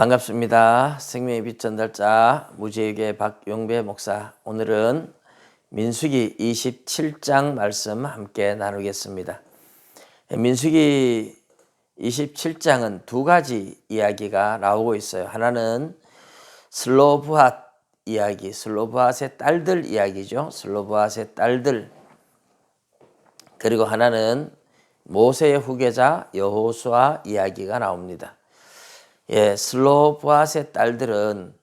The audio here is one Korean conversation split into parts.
반갑습니다. 생명의 빛 전달자 무지에게 박용배 목사. 오늘은 민수기 27장 말씀 함께 나누겠습니다. 민수기 27장은 두 가지 이야기가 나오고 있어요. 하나는 슬로브핫 이야기, 슬로브핫의 딸들 이야기죠. 슬로브핫의 딸들. 그리고 하나는 모세의 후계자 여호수아 이야기가 나옵니다. 예, 슬로브앗의 딸들은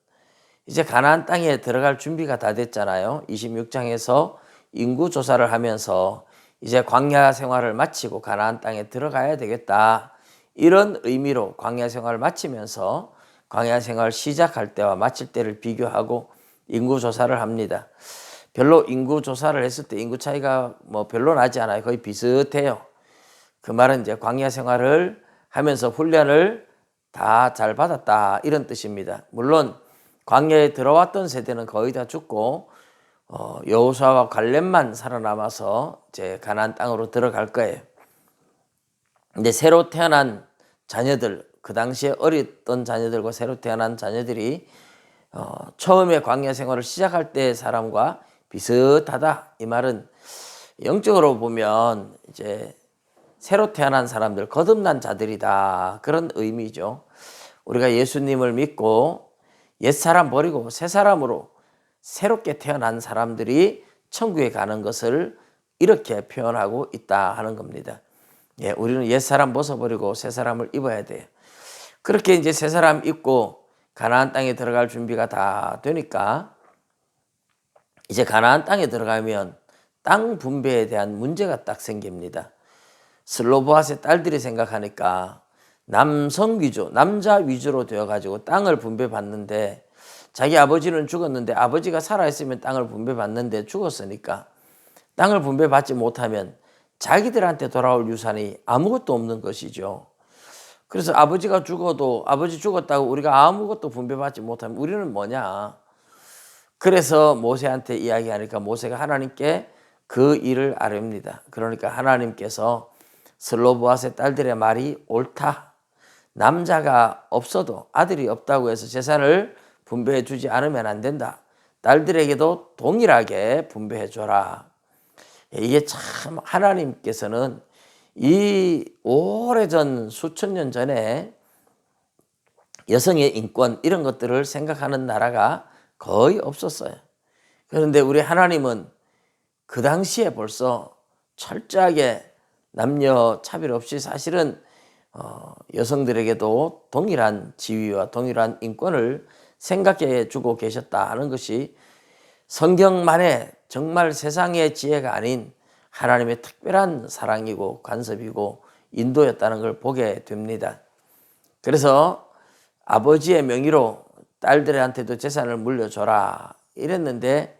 이제 가나안 땅에 들어갈 준비가 다 됐잖아요. 26장에서 인구 조사를 하면서 이제 광야 생활을 마치고 가나안 땅에 들어가야 되겠다. 이런 의미로 광야 생활을 마치면서 광야 생활 시작할 때와 마칠 때를 비교하고 인구 조사를 합니다. 별로 인구 조사를 했을 때 인구 차이가 뭐 별로 나지 않아요. 거의 비슷해요. 그 말은 이제 광야 생활을 하면서 훈련을 다 잘 받았다 이런 뜻입니다. 물론 광야에 들어왔던 세대는 거의 다 죽고 어, 여호수아와 갈렙만 살아남아서 이제 가나안 땅으로 들어갈 거예요. 근데 새로 태어난 자녀들 그 당시에 어렸던 자녀들과 새로 태어난 자녀들이 어, 처음에 광야 생활을 시작할 때의 사람과 비슷하다 이 말은 영적으로 보면 이제 새로 태어난 사람들, 거듭난 자들이다. 그런 의미죠. 우리가 예수님을 믿고 옛사람 버리고 새사람으로 새롭게 태어난 사람들이 천국에 가는 것을 이렇게 표현하고 있다 하는 겁니다. 예, 우리는 옛사람 벗어버리고 새사람을 입어야 돼요. 그렇게 이제 새사람 입고 가나안 땅에 들어갈 준비가 다 되니까 이제 가나안 땅에 들어가면 땅 분배에 대한 문제가 딱 생깁니다. 슬로보아스의 딸들이 생각하니까 남성 위주, 남자 위주로 되어가지고 땅을 분배받는데 자기 아버지는 죽었는데 아버지가 살아있으면 땅을 분배받는데 죽었으니까 땅을 분배받지 못하면 자기들한테 돌아올 유산이 아무것도 없는 것이죠. 그래서 아버지가 죽어도 아버지 죽었다고 우리가 아무것도 분배받지 못하면 우리는 뭐냐. 그래서 모세한테 이야기하니까 모세가 하나님께 그 일을 아릅니다. 그러니까 하나님께서 슬로보아스의 딸들의 말이 옳다. 남자가 없어도 아들이 없다고 해서 재산을 분배해 주지 않으면 안 된다. 딸들에게도 동일하게 분배해 줘라. 이게 참 하나님께서는 이 오래전 수천 년 전에 여성의 인권 이런 것들을 생각하는 나라가 거의 없었어요. 그런데 우리 하나님은 그 당시에 벌써 철저하게 남녀 차별 없이 사실은 어, 여성들에게도 동일한 지위와 동일한 인권을 생각해 주고 계셨다 하는 것이 성경만의 정말 세상의 지혜가 아닌 하나님의 특별한 사랑이고 간섭이고 인도였다는 걸 보게 됩니다. 그래서 아버지의 명의로 딸들한테도 재산을 물려줘라 이랬는데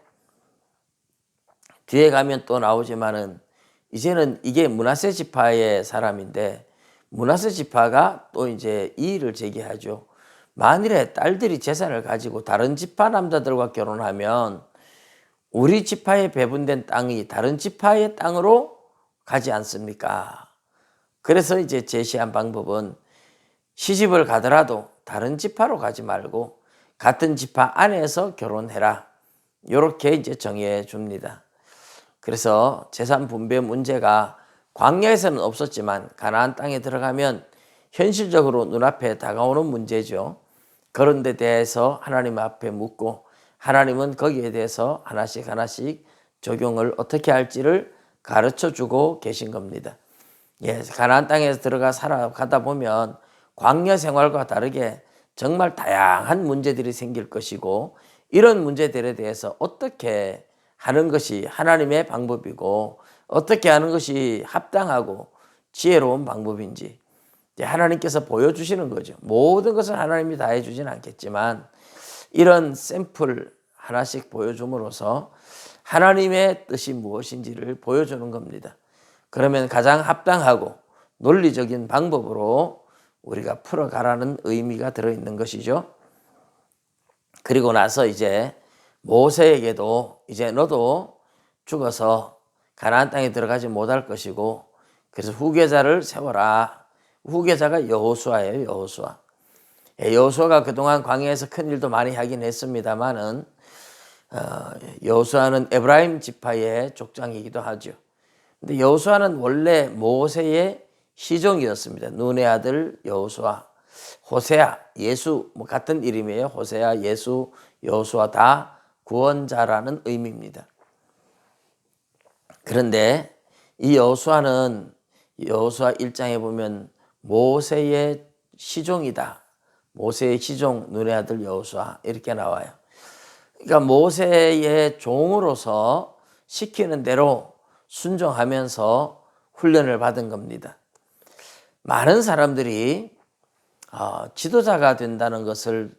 뒤에 가면 또 나오지만은 이제는 이게 문하세 지파의 사람인데 문하세 지파가 또 이제 이의를 제기하죠. 만일에 딸들이 재산을 가지고 다른 지파 남자들과 결혼하면 우리 지파에 배분된 땅이 다른 지파의 땅으로 가지 않습니까? 그래서 이제 제시한 방법은 시집을 가더라도 다른 지파로 가지 말고 같은 지파 안에서 결혼해라. 이렇게 이제 정해 줍니다. 그래서 재산 분배 문제가 광야에서는 없었지만 가나안 땅에 들어가면 현실적으로 눈앞에 다가오는 문제죠. 그런 데 대해서 하나님 앞에 묻고 하나님은 거기에 대해서 하나씩 하나씩 적용을 어떻게 할지를 가르쳐 주고 계신 겁니다. 예, 가나안 땅에서 들어가 살아가다 보면 광야 생활과 다르게 정말 다양한 문제들이 생길 것이고 이런 문제들에 대해서 어떻게 하는 것이 하나님의 방법이고 어떻게 하는 것이 합당하고 지혜로운 방법인지 하나님께서 보여주시는 거죠. 모든 것을 하나님이 다 해주지는 않겠지만 이런 샘플 하나씩 보여줌으로써 하나님의 뜻이 무엇인지를 보여주는 겁니다. 그러면 가장 합당하고 논리적인 방법으로 우리가 풀어가라는 의미가 들어있는 것이죠. 그리고 나서 이제 모세에게도 이제 너도 죽어서 가나안 땅에 들어가지 못할 것이고 그래서 후계자를 세워라. 후계자가 여호수아예요, 여호수아. 예, 여호수아가 그동안 광야에서 큰 일도 많이 하긴 했습니다만은 어, 여호수아는 에브라임 지파의 족장이기도 하죠. 근데 여호수아는 원래 모세의 시종이었습니다. 눈의 아들 여호수아, 호세아, 예수 뭐 같은 이름이에요. 호세아, 예수, 여호수아 다 구원자라는 의미입니다. 그런데 이 여호수아는 여호수아 1장에 보면 모세의 시종이다. 모세의 시종 눈의 아들 여호수아 이렇게 나와요. 그러니까 모세의 종으로서 시키는 대로 순종하면서 훈련을 받은 겁니다. 많은 사람들이 어, 지도자가 된다는 것을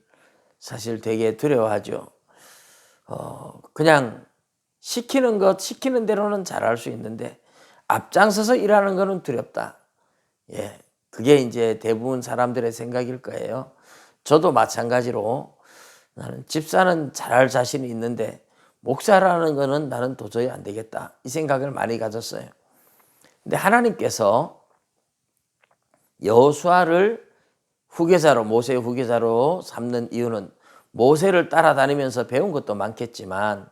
사실 되게 두려워하죠. 어, 그냥 시키는 것, 시키는 대로는 잘할 수 있는데 앞장서서 일하는 것은 두렵다. 예, 그게 이제 대부분 사람들의 생각일 거예요. 저도 마찬가지로 나는 집사는 잘할 자신이 있는데 목사라는 거는 나는 도저히 안 되겠다. 이 생각을 많이 가졌어요. 근데 하나님께서 여호수아를 후계자로 모세의 후계자로 삼는 이유는 모세를 따라다니면서 배운 것도 많겠지만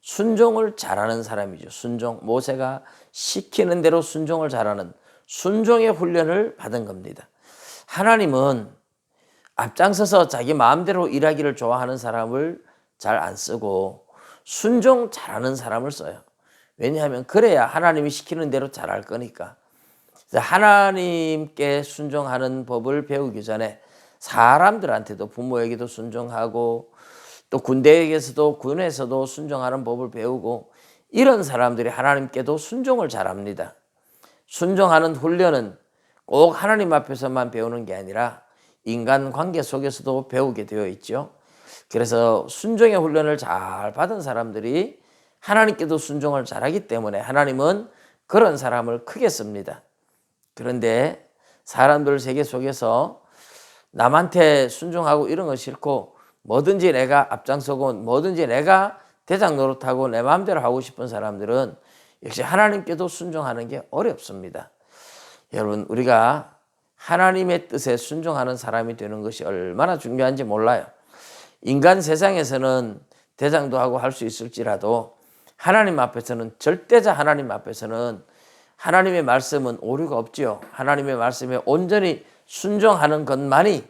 순종을 잘하는 사람이죠. 순종. 모세가 시키는 대로 순종을 잘하는 순종의 훈련을 받은 겁니다. 하나님은 앞장서서 자기 마음대로 일하기를 좋아하는 사람을 잘 안 쓰고 순종 잘하는 사람을 써요. 왜냐하면 그래야 하나님이 시키는 대로 잘할 거니까. 하나님께 순종하는 법을 배우기 전에 사람들한테도 부모에게도 순종하고 또 군대에게서도 군에서도 순종하는 법을 배우고 이런 사람들이 하나님께도 순종을 잘합니다. 순종하는 훈련은 꼭 하나님 앞에서만 배우는 게 아니라 인간 관계 속에서도 배우게 되어 있죠. 그래서 순종의 훈련을 잘 받은 사람들이 하나님께도 순종을 잘하기 때문에 하나님은 그런 사람을 크게 씁니다. 그런데 사람들 세계 속에서 남한테 순종하고 이런 거 싫고 뭐든지 내가 앞장서고 뭐든지 내가 대장 노릇하고 내 마음대로 하고 싶은 사람들은 역시 하나님께도 순종하는 게 어렵습니다. 여러분 우리가 하나님의 뜻에 순종하는 사람이 되는 것이 얼마나 중요한지 몰라요. 인간 세상에서는 대장도 하고 할 수 있을지라도 하나님 앞에서는 절대자 하나님 앞에서는 하나님의 말씀은 오류가 없지요. 하나님의 말씀에 온전히 순종하는 것만이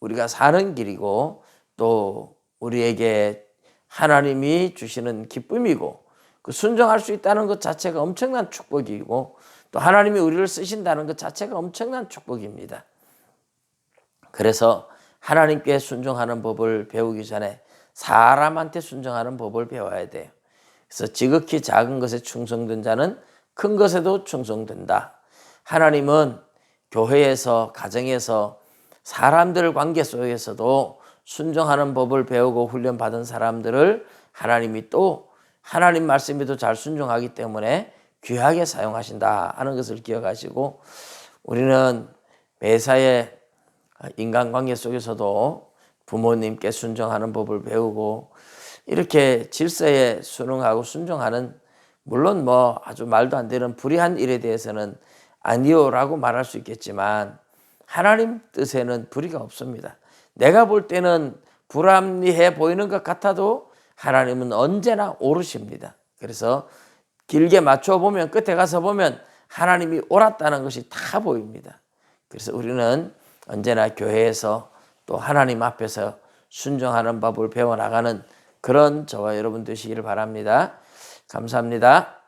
우리가 사는 길이고 또 우리에게 하나님이 주시는 기쁨이고 그 순종할 수 있다는 것 자체가 엄청난 축복이고 또 하나님이 우리를 쓰신다는 것 자체가 엄청난 축복입니다. 그래서 하나님께 순종하는 법을 배우기 전에 사람한테 순종하는 법을 배워야 돼요. 그래서 지극히 작은 것에 충성된 자는 큰 것에도 충성된다. 하나님은 교회에서, 가정에서, 사람들 관계 속에서도 순종하는 법을 배우고 훈련받은 사람들을 하나님이 또 하나님 말씀에도 잘 순종하기 때문에 귀하게 사용하신다 하는 것을 기억하시고 우리는 매사에 인간관계 속에서도 부모님께 순종하는 법을 배우고 이렇게 질서에 순응하고 순종하는 물론 뭐 아주 말도 안 되는 불의한 일에 대해서는 아니요라고 말할 수 있겠지만 하나님 뜻에는 불의가 없습니다. 내가 볼 때는 불합리해 보이는 것 같아도 하나님은 언제나 오르십니다. 그래서 길게 맞춰 보면 끝에 가서 보면 하나님이 옳았다는 것이 다 보입니다. 그래서 우리는 언제나 교회에서 또 하나님 앞에서 순종하는 법을 배워 나가는 그런 저와 여러분 되시기를 바랍니다. 감사합니다.